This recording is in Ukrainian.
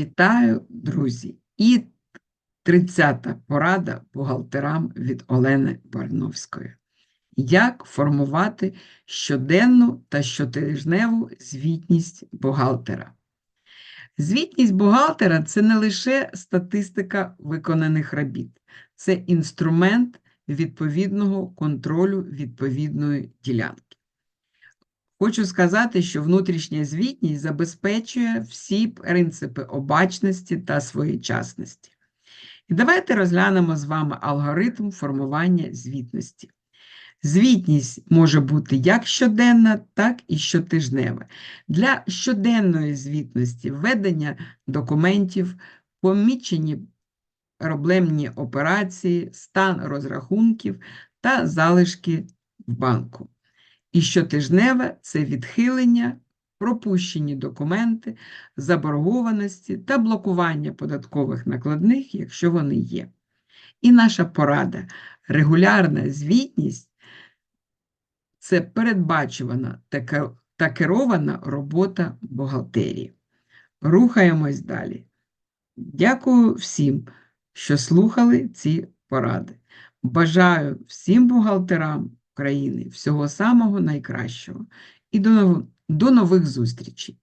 Вітаю, друзі! І 30-та порада бухгалтерам від Олени Барновської. Як формувати щоденну та щотижневу звітність бухгалтера? Звітність бухгалтера це не лише статистика виконаних робіт, це інструмент відповідного контролю відповідної ділянки. Хочу сказати, що внутрішня звітність забезпечує всі принципи обачності та своєчасності. І давайте розглянемо з вами алгоритм формування звітності. Звітність може бути як щоденна, так і щотижнева. Для щоденної звітності введення документів, помічені проблемні операції, стан розрахунків та залишки в банку. І щотижневе це відхилення, пропущені документи, заборгованості та блокування податкових накладних, якщо вони є. І наша порада регулярна звітність це передбачувана та керована робота бухгалтерії. Рухаємось далі. Дякую всім, що слухали ці поради. Бажаю всім бухгалтерам України всього самого найкращого і до до нових зустрічей!